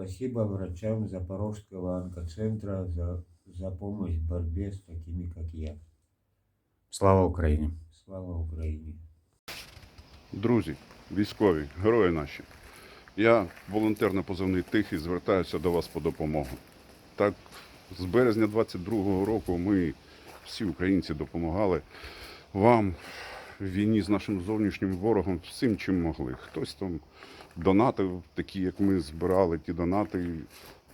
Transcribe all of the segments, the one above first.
Спасибо врачам Запорожского онкоцентра за, за помощь в борьбе с такими, как я. Слава Україні! Слава Украине! Друзі, військові, герої наші. Я волонтер на позивний Тихий, звертаюся до вас по допомогу. Так, з березня 22-го року ми, всі українці, допомагали вам в війні з нашим зовнішнім ворогом всім, чим могли. Хтось там донатив, такі як ми збирали ті донати,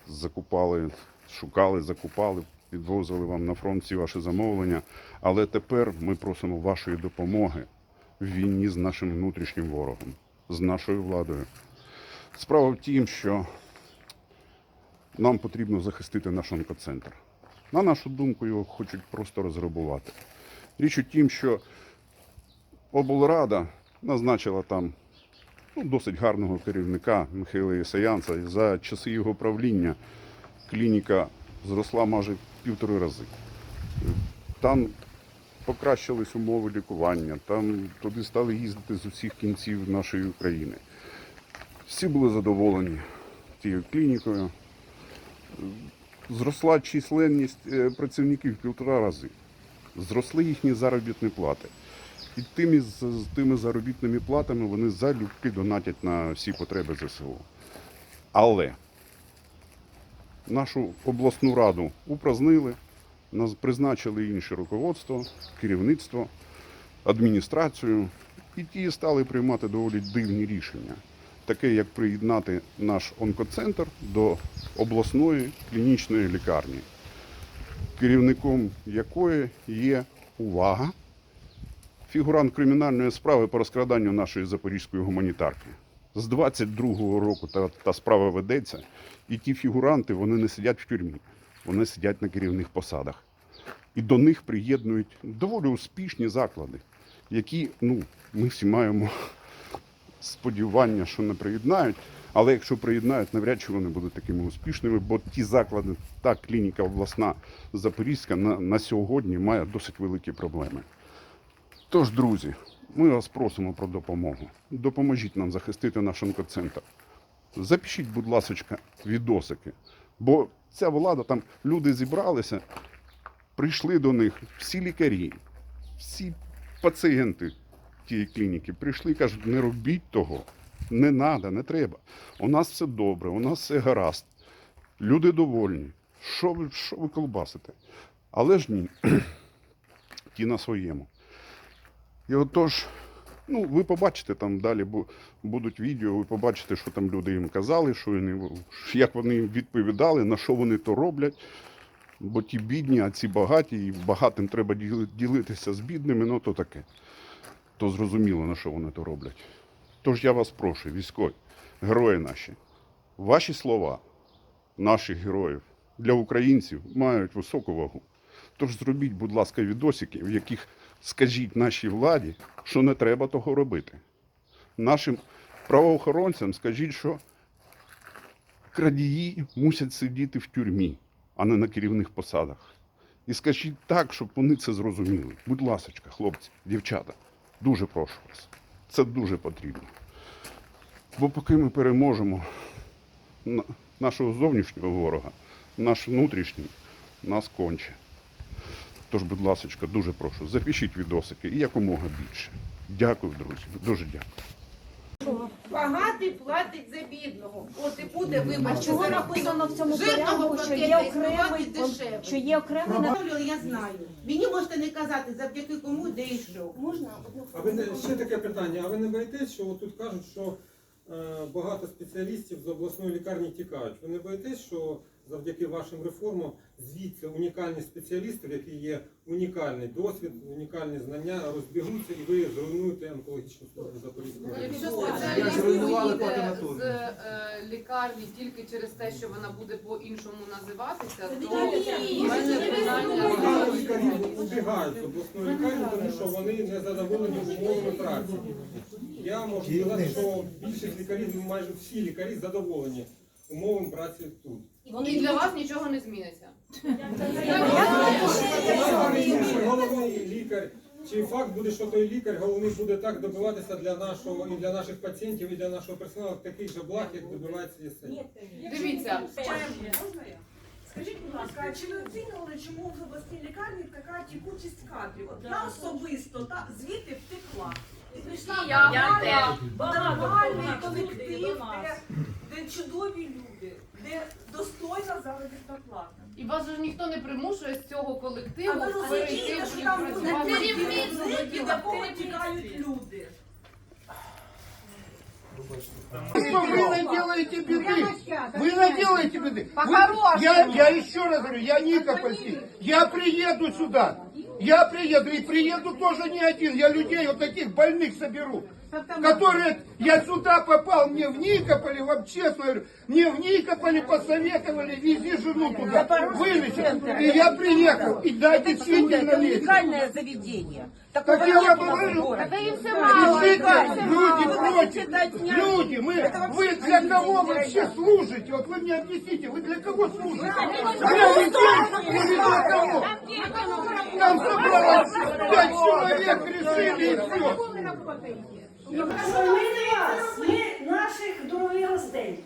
закупали, шукали, закупали, підвозили вам на фронт всі ваші замовлення. Але тепер ми просимо вашої допомоги в війні з нашим внутрішнім ворогом, з нашою владою. Справа в тім, що нам потрібно захистити наш онкоцентр. На нашу думку, його хочуть просто розграбувати. Річ у тім, що облрада назначила там ну, досить гарного керівника Михайла Єсаянца. За часи його правління клініка зросла майже півтори рази. Там покращились умови лікування, там туди стали їздити з усіх кінців нашої України. Всі були задоволені тією клінікою. Зросла численність е, працівників в півтора рази. Зросли їхні заробітні плати. І тими, з тими заробітними платами вони залюбки донатять на всі потреби ЗСУ. Але нашу обласну раду упразнили, нас призначили інше руководство, керівництво, адміністрацію, і ті стали приймати доволі дивні рішення, таке як приєднати наш онкоцентр до обласної клінічної лікарні, керівником якої є увага, фігурант кримінальної справи по розкраданню нашої запорізької гуманітарки. З 22-го року та, та справа ведеться, і ті фігуранти вони не сидять в тюрмі, вони сидять на керівних посадах. І до них приєднують доволі успішні заклади, які ну, ми всі маємо сподівання, що не приєднають. Але якщо приєднають, навряд чи вони будуть такими успішними, бо ті заклади, та клініка обласна Запорізька на, на сьогодні має досить великі проблеми. Тож, друзі, ми вас просимо про допомогу. Допоможіть нам захистити наш онкоцентр. Запишіть, будь ласка, відосики. Бо ця влада, там люди зібралися, прийшли до них всі лікарі, всі пацієнти тієї клініки прийшли і кажуть, не робіть того, не треба, не треба. У нас все добре, у нас все гаразд. Люди довольні. Що ви, що ви колбасите? Але ж ні, ті на своєму. І отож, ну, ви побачите там далі бу- будуть відео, ви побачите, що там люди їм казали, що вони, як вони їм відповідали, на що вони то роблять. Бо ті бідні, а ці багаті, і багатим треба ділитися з бідними, ну то таке. То зрозуміло, на що вони то роблять. Тож я вас прошу, військові, герої наші, ваші слова, наших героїв для українців мають високу вагу. Тож зробіть, будь ласка, відосики, в яких скажіть нашій владі, що не треба того робити. Нашим правоохоронцям скажіть, що крадії мусять сидіти в тюрмі, а не на керівних посадах. І скажіть так, щоб вони це зрозуміли. Будь ласка, хлопці, дівчата, дуже прошу вас. Це дуже потрібно. Бо поки ми переможемо нашого зовнішнього ворога, наш внутрішній нас конче. Тож, будь ласка, дуже прошу, запишіть відосики і якомога більше. Дякую, друзі. Дуже дякую. Багатий платить за бідного. От і буде вибачте. Чого написано в цьому порядку, що є окремий дешевше. що є окремий на я знаю. Мені можете не казати, завдяки кому, де і що. можна А ви не ще таке питання? А ви не боїтесь, що тут кажуть, що е, багато спеціалістів з обласної лікарні тікають? Ви не боїтесь, що завдяки вашим реформам звідси унікальні спеціалісти, в яких є унікальний досвід, унікальні знання, розбігуться і ви зруйнуєте онкологічну службу Запорізької Ну, Якщо області? спеціаліст зруйнували уїде з е, лікарні тільки через те, що вона буде по-іншому називатися, то Ні, в мене Багато лікарів убігають з обласної лікарні, тому що вони не задоволені умовами праці. Я можу сказати, що більшість лікарів, ну, майже всі лікарі задоволені умовами праці тут. І для вас нічого не зміниться. Головний лікар Чи факт буде, що той лікар головний буде так добиватися для нашого і для наших пацієнтів, і для нашого персоналу таких же благ, як добивається ЄСЕ? Дивіться, Скажіть, будь ласка, а чи ви оцінювали, чому в обласній лікарні така тікучість кадрів? От я особисто та звідти втекла. І прийшла Я нормальний колектив, де чудові люди, де достойна заробітна плата. і вас же ніхто не примушує з цього А колективу ви перейти розумієте, що і там працювати. керівництво, від якого тікають люди. Что вы наделаете беды? Вы наделаете беды. Вы- я, я еще раз говорю, я Никопольский. Я приеду сюда. Я приеду и приеду тоже не один. Я людей вот таких больных соберу. Которые, я сюда попал, мне в Никополе, вам честно говорю, мне в Никополе посоветовали, вези жену туда, вылечить. И я приехал, и да, действительно лечит. Уникальное заведение. Так Такого я не было в говорю. Решите, люди против, люди, мы, вы для кого вообще служите? Вот вы мне объясните, вы для кого служите? Для людей или для кого? Там собралось пять человек, решили и все. Ми не вас, ми наших дорогих гостей.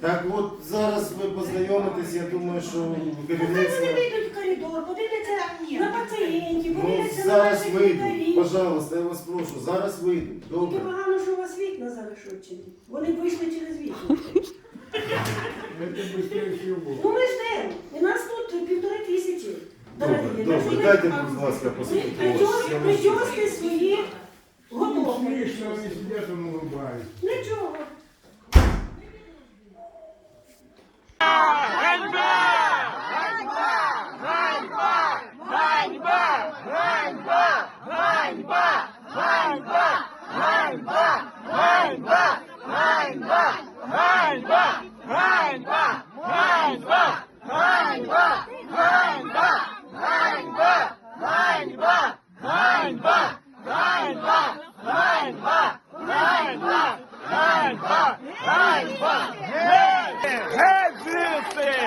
Так от зараз ви познайомитесь, я думаю, що керівництво. вийдуть в коридор, подивляться на пацієнтів, Ну зараз вийдуть, пожалуйста, я вас прошу, зараз вийдуть. Добре. погано, що у вас вікна зарешочені. Вони вийшли через вікна. Ну ми ждемо. І нас тут півтори тисячі. Добре, Дорогі, добре. наші Дайте, будь ласка, Ви причоски свої готові. сидят, он улыбается. Нічого.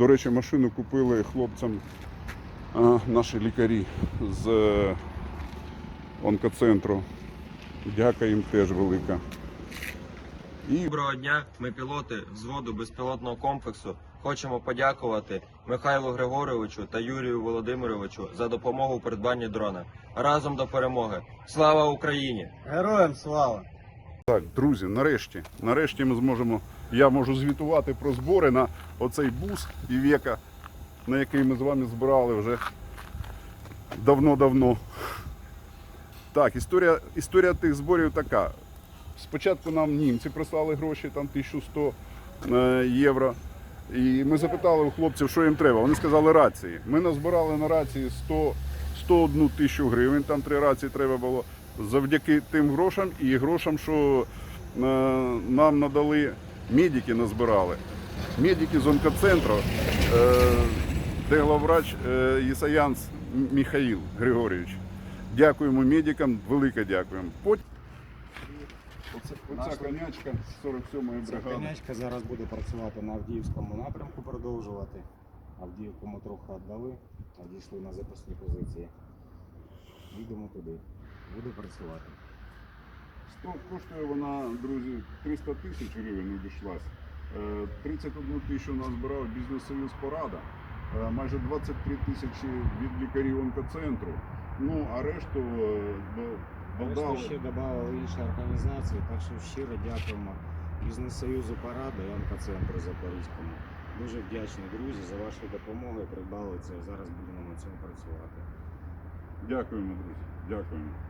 До речі, машину купили хлопцям а, наші лікарі з е, онкоцентру. Дяка їм теж велика. І Доброго дня, ми пілоти взводу безпілотного комплексу. Хочемо подякувати Михайлу Григоровичу та Юрію Володимировичу за допомогу у придбанні дрона. Разом до перемоги. Слава Україні! Героям слава! Так, друзі, нарешті, нарешті ми зможемо. Я можу звітувати про збори на оцей бус і века, на який ми з вами збирали вже давно-давно. Так, історія, історія тих зборів така. Спочатку нам німці прислали гроші, там 1100 е, євро. І ми запитали у хлопців, що їм треба. Вони сказали рації. Ми назбирали на рації 100, 101 тисячу гривень, там три рації треба було. Завдяки тим грошам і грошам, що е, нам надали медики, назбирали. Медики з онкоцентру, е, де главврач е, Єсаянс Михаїл Григорійович. Дякуємо медикам, велике дякуємо. Потім Оце, оця конячка 47-ї бригади. конячка зараз буде працювати на Авдіївському напрямку, продовжувати. Авдіївку ми трохи віддали, а дійшли на запасні позиції. Їдемо туди. Буде працювати. Сто коштує вона, друзі, 300 тисяч гривень обійшлась. Е, 31 тисячу нас збирав бізнес-союз Порада, Е, майже 23 тисячі від лікарів онкоцентру. Ну, а решту е, до- ще додали інші організації, так що щиро дякуємо Бізнес-Союзу Парада і онкоцентру Запорізькому. Дуже вдячні друзі за вашу допомогу. Придбали це. Зараз будемо на цьому працювати. Дякуємо, друзі. Дякуємо.